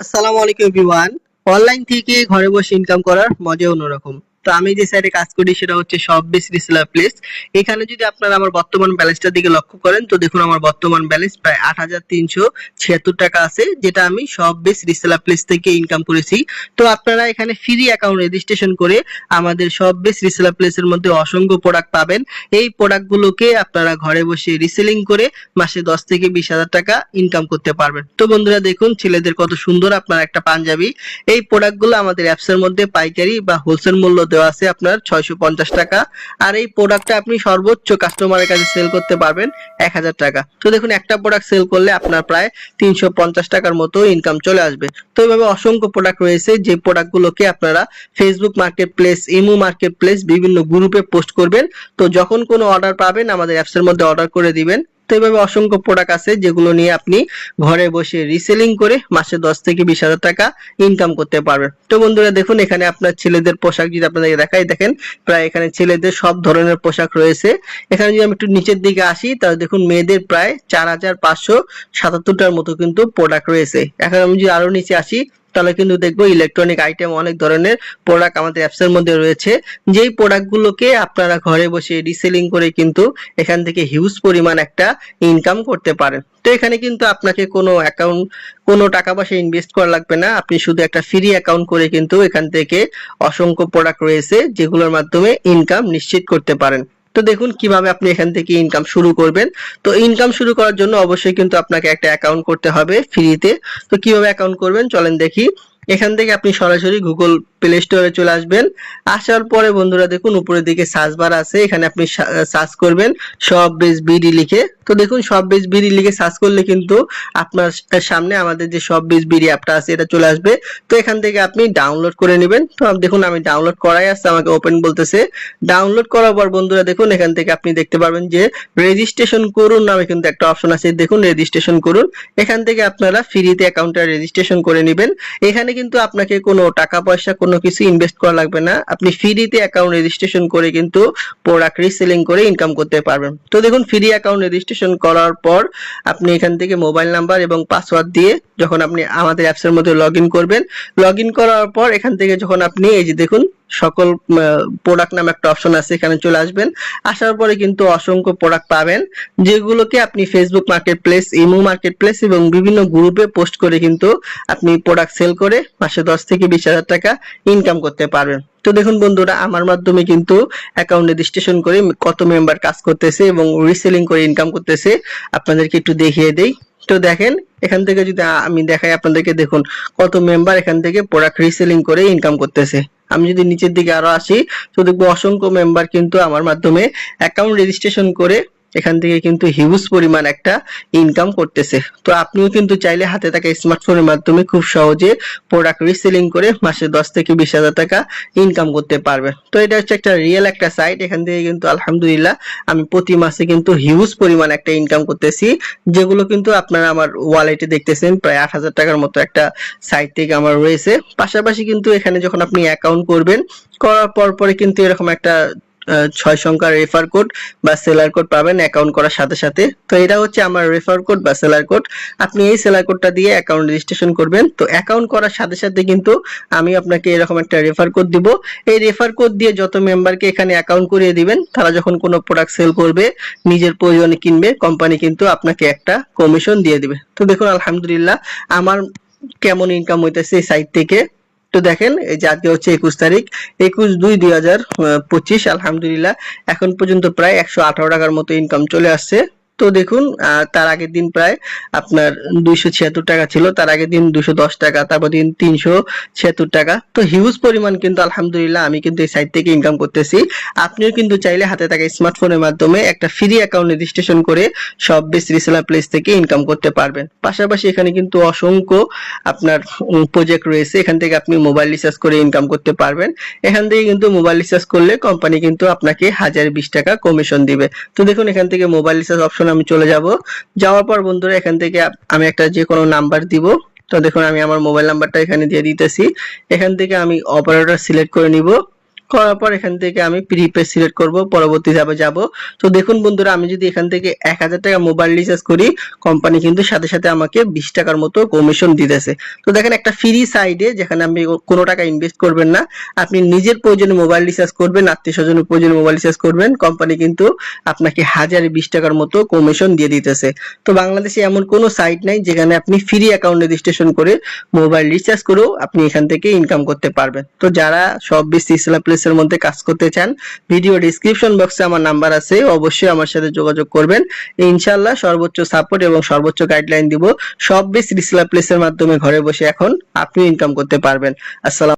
আসসালামু আলাইকুম everyone. Online থেকে ঘরে বসে ইনকাম করার মজা অন্যরকম। তো আমি যে সাইটে কাজ করি সেটা হচ্ছে সব বেস রিসেলার প্লেস এখানে যদি আপনারা আমার বর্তমান ব্যালেন্সটার দিকে লক্ষ্য করেন, তো দেখুন আমার বর্তমান ব্যালেন্স প্রায় আট হাজার তিনশো ছিয়াত্তর টাকা আছে, যেটা আমি সব বেস রিসেলার প্লেস থেকে ইনকাম করেছি। তো আপনারা এখানে ফ্রি অ্যাকাউন্ট রেজিস্ট্রেশন করে আমাদের সব বেস রিসেলার প্লেসের মধ্যে অসংখ্য প্রোডাক্ট পাবেন। এই প্রোডাক্টগুলোকে আপনারা ঘরে বসে রিসেলিং করে মাসে দশ থেকে বিশ হাজার টাকা ইনকাম করতে পারবেন। তো বন্ধুরা দেখুন, ছেলেদের কত সুন্দর আপনার একটা পাঞ্জাবি। এই প্রোডাক্টগুলো আমাদের অ্যাপস এর মধ্যে পাইকারি বা হোলসেল মূল্য দেওয়া আছে আপনার ছয়শো পঞ্চাশ টাকা। আর এই প্রোডাক্টটা আপনি সর্বোচ্চ কাস্টমারের কাছে সেল করতে পারবেন এক হাজার টাকা। তো দেখুন, একটা প্রোডাক্ট সেল করলে আপনার প্রায় তিনশো পঞ্চাশ টাকার মতো ইনকাম চলে আসবে। তো এইভাবে অসংখ্য প্রোডাক্ট রয়েছে, যে প্রোডাক্টগুলোকে আপনারা Facebook market place imo market place বিভিন্ন গ্রুপে পোস্ট করবেন। তো যখন কোনো অর্ডার পাবেন, আমাদের অ্যাপসের মধ্যে অর্ডার করে দিবেন। তো অসংখ্য প্রোডাক্ট আছে যেগুলো নিয়ে আপনি ঘরে বসে রিসেলিং করে মাসে দশ থেকে বিশ হাজার টাকা ইনকাম করতে পারবেন। তো বন্ধুরা দেখুন, এখানে আপনার ছেলেদের পোশাক যদি আপনাদের দেখাই, দেখেন প্রায় এখানে ছেলেদের সব ধরনের পোশাক রয়েছে। এখানে যদি আমি একটু নিচের দিকে আসি, তাহলে দেখুন মেয়েদের প্রায় চার হাজার পাঁচশো সাতাত্তরটার মতো কিন্তু প্রোডাক্ট রয়েছে। এখন আমি যদি আরও নিচে আসি তাহলে কিন্তু দেখব ইলেকট্রনিক আইটেম অনেক ধরনের প্রোডাক্ট আমাদের অ্যাপস এর মধ্যে রয়েছে। যেই প্রোডাক্টগুলোকে আপনারা ঘরে বসে রিসেলিং করে কিন্তু এখান থেকে হিউজ পরিমাণ একটা ইনকাম করতে পারেন। তো এখানে কিন্তু আপনাকে কোনো অ্যাকাউন্ট কোনো টাকা পয়সা ইনভেস্ট করা লাগবে না। আপনি শুধু একটা ফ্রি অ্যাকাউন্ট করে কিন্তু এখান থেকে অসংখ্য প্রোডাক্ট রয়েছে যেগুলোর মাধ্যমে ইনকাম নিশ্চিত করতে পারেন। তো দেখুন কীভাবে আপনি এখান থেকে ইনকাম শুরু করবেন। তো ইনকাম শুরু করার জন্য অবশ্যই কিন্তু আপনাকে একটা অ্যাকাউন্ট করতে হবে ফ্রিতে তো। কীভাবে অ্যাকাউন্ট করবেন? চলেন দেখি। এখান থেকে আপনি সরাসরি গুগল প্লে স্টোরে চলে আসবেন। আসার পরে বন্ধুরা দেখুন, উপরের দিকে সার্চ বার আছে, এখানে আপনি সার্চ করবেন সব বেস বিডি লিখে। তো দেখুন সব বেস বিডি লিখে সার্চ করলে কিন্তু আপনার সামনে আমাদের যে সব বেস বিডি অ্যাপটা আছে, এটা চলে আসবে। তো এখান থেকে আপনি ডাউনলোড করে নেবেন। তো দেখুন, আমি ডাউনলোড করাই আসছে, আমাকে ওপেন বলতেছে। ডাউনলোড করার পর বন্ধুরা দেখুন, এখান থেকে আপনি দেখতে পারবেন যে রেজিস্ট্রেশন করুন নামে কিন্তু একটা অপশন আছে। দেখুন রেজিস্ট্রেশন করুন। এখান থেকে আপনারা ফ্রিতে অ্যাকাউন্টটা রেজিস্ট্রেশন করে নেবেন। এখানে কিন্তু আপনাকে কোনো টাকা পয়সা কোনো কিছু ইনভেস্ট করা লাগবে না। আপনি ফ্রিতে অ্যাকাউন্ট রেজিস্ট্রেশন করে কিন্তু প্রোডাক্ট রিসেলিং করে ইনকাম করতে পারবেন। তো দেখুন ফ্রি অ্যাকাউন্ট রেজিস্ট্রেশন করার পর আপনি এখান থেকে মোবাইল নাম্বার এবং পাসওয়ার্ড দিয়ে যখন আপনি আমাদের অ্যাপসের মধ্যে লগ করবেন লগ করার পর এখান থেকে যখন আপনি এই যে দেখুন সকল প্রোডাক্ট নামে একটা অপশন আছে, এখানে চলে আসবেন। আসার পরে কিন্তু অসংখ্য প্রোডাক্ট পাবেন, যেগুলোকে আপনি Facebook market place imo market place এবং বিভিন্ন গ্রুপে পোস্ট করে কিন্তু আপনি প্রোডাক্ট সেল করে মাসে দশ থেকে বিশ হাজার টাকা ইনকাম করতে পারবেন। তো দেখুন বন্ধুরা, আমার মাধ্যমে কিন্তু অ্যাকাউন্ট রেজিস্ট্রেশন করে কত মেম্বার কাজ করতেছে এবং রিসেলিং করে ইনকাম করতেছে, আপনাদেরকে একটু দেখিয়ে দেই। তো দেখেন, এখান থেকে যদি আমি দেখাই আপনাদেরকে, দেখুন কত মেম্বার এখান থেকে প্রোডাক্ট রিসেলিং করে ইনকাম করতেছে। আমি যদি নিচের দিকে আরও আসি, তো দেখব অসংখ্য মেম্বার কিন্তু আমার মাধ্যমে অ্যাকাউন্ট রেজিস্ট্রেশন করে এখান থেকে কিন্তু হিউজ পরিমাণ একটা ইনকাম করতেছে। তো আপনিও কিন্তু চাইলে হাতে থাকা স্মার্টফোনের মাধ্যমে খুব সহজে প্রোডাক্ট রিসেলিং করে মাসে দশ থেকে বিশ হাজার টাকা ইনকাম করতে পারবে তো এটা হচ্ছে একটা রিয়েল একটা সাইট এখান থেকে কিন্তু আলহামদুলিল্লাহ আমি প্রতি মাসে কিন্তু হিউজ পরিমাণ একটা ইনকাম করতেছি, যেগুলো কিন্তু আপনারা আমার ওয়ালেটে দেখতেছেন, প্রায় আট হাজার টাকার মতো একটা সাইট থেকে আমার রয়েছে। পাশাপাশি কিন্তু এখানে যখন আপনি অ্যাকাউন্ট করবেন, করার পর পরে কিন্তু এরকম একটা ছয় সংখ্যার রেফার কোড বা সেলার কোড পাবেন অ্যাকাউন্ট করার সাথে সাথে। তো এটা হচ্ছে আমার রেফার কোড বা সেলার কোড আপনি এই সেলার কোডটা দিয়ে অ্যাকাউন্ট রেজিস্ট্রেশন করবেন। তো অ্যাকাউন্ট করার সাথে সাথে কিন্তু আমি আপনাকে এরকম একটা রেফার কোড দিব। এই রেফার কোড দিয়ে যত মেম্বারকে এখানে অ্যাকাউন্ট করিয়ে দিবেন, তারা যখন কোনো প্রোডাক্ট সেল করবে, নিজের প্রয়োজনে কিনবে কোম্পানি কিন্তু আপনাকে একটা কমিশন দিয়ে দিবে। তো দেখুন, আলহামদুলিল্লাহ, আমার কেমন ইনকাম হইতেছে এই সাইট থেকে। তো দেখেন, এই যে আজকে হচ্ছে একুশ তারিখ, একুশ দুই দুই হাজার পঁচিশ, আলহামদুলিল্লাহ। এখন পর্যন্ত প্রায় একশো আঠারো টাকার মতো ইনকাম চলে আসছে। তো দেখুন তার আগের দিন প্রায় আপনার দুইশো ছিয়াত্তর টাকা ছিল, তার আগের দিন দুশো দশ টাকা, তারপর দিন তিনশো ছিয়াত্তর টাকা। তো হিউজ পরিমাণ কিন্তু আলহামদুলিল্লাহ আমি কিন্তু এই সাইট থেকে ইনকাম করতেছি। আপনিও কিন্তু চাইলে হাতে থাকা স্মার্টফোনের মাধ্যমে একটা ফ্রি অ্যাকাউন্ট রেজিস্ট্রেশন করে সব বেশ রিসেলার প্লেস থেকে ইনকাম করতে পারবেন। পাশাপাশি এখানে কিন্তু অসংখ্য আপনার প্রজেক্ট রয়েছে, এখান থেকে আপনি মোবাইল রিচার্জ করে ইনকাম করতে পারবেন। এখান থেকে কিন্তু মোবাইল রিচার্জ করলে কোম্পানি কিন্তু আপনাকে হাজার বিশ টাকা কমিশন দিবে। তো দেখুন, এখান থেকে মোবাইল রিচার্জ অপশন আমি চলে যাব। যাওয়ার পর বন্ধুরা, এখান থেকে আমি একটা যে কোনো নাম্বার দিব। তো দেখুন, আমি আমার মোবাইল নাম্বারটা এখানে দিয়ে দিতেছি। এখান থেকে আমি অপারেটর সিলেক্ট করে নিব। করার পর এখান থেকে আমি প্রিপেড সিলেক্ট করব, পরবর্তী যাবে যাব। তো দেখুন বন্ধুরা, আমি যদি এখান থেকে এক হাজার টাকা মোবাইল রিচার্জ করি কোম্পানি কিন্তু সাথে সাথে আমাকে বিশ টাকার মতো কমিশন দিতেছে। তো দেখেন একটা ফ্রি সাইডে যেখানে আপনি কোনো টাকা ইনভেস্ট করবেন না, আপনি নিজের প্রয়োজনে মোবাইল রিচার্জ করবেন, আত্মীয় স্বজনের প্রয়োজনে মোবাইল রিচার্জ করবেন কোম্পানি কিন্তু আপনাকে হাজারে বিশ টাকার মতো কমিশন দিয়ে দিতেছে। তো বাংলাদেশে এমন কোনো সাইট নাই যেখানে আপনি ফ্রি অ্যাকাউন্ট রেজিস্ট্রেশন করে মোবাইল রিচার্জ করেও আপনি এখান থেকে ইনকাম করতে পারবেন। তো যারা সব বেশি ইসলাম প্লেসের মধ্যে কাজ করতে চান ভিডিও ডিসক্রিপশন বক্সে আমার নাম্বার আছে, অবশ্যই আমার সাথে যোগাযোগ করবেন। ইনশাল্লাহ সর্বোচ্চ সাপোর্ট এবং সর্বোচ্চ গাইডলাইন দিব। সব বেশ রিসেলার প্লেসের মাধ্যমে ঘরে বসে এখন আপনি ইনকাম করতে পারবেন। আসসালাম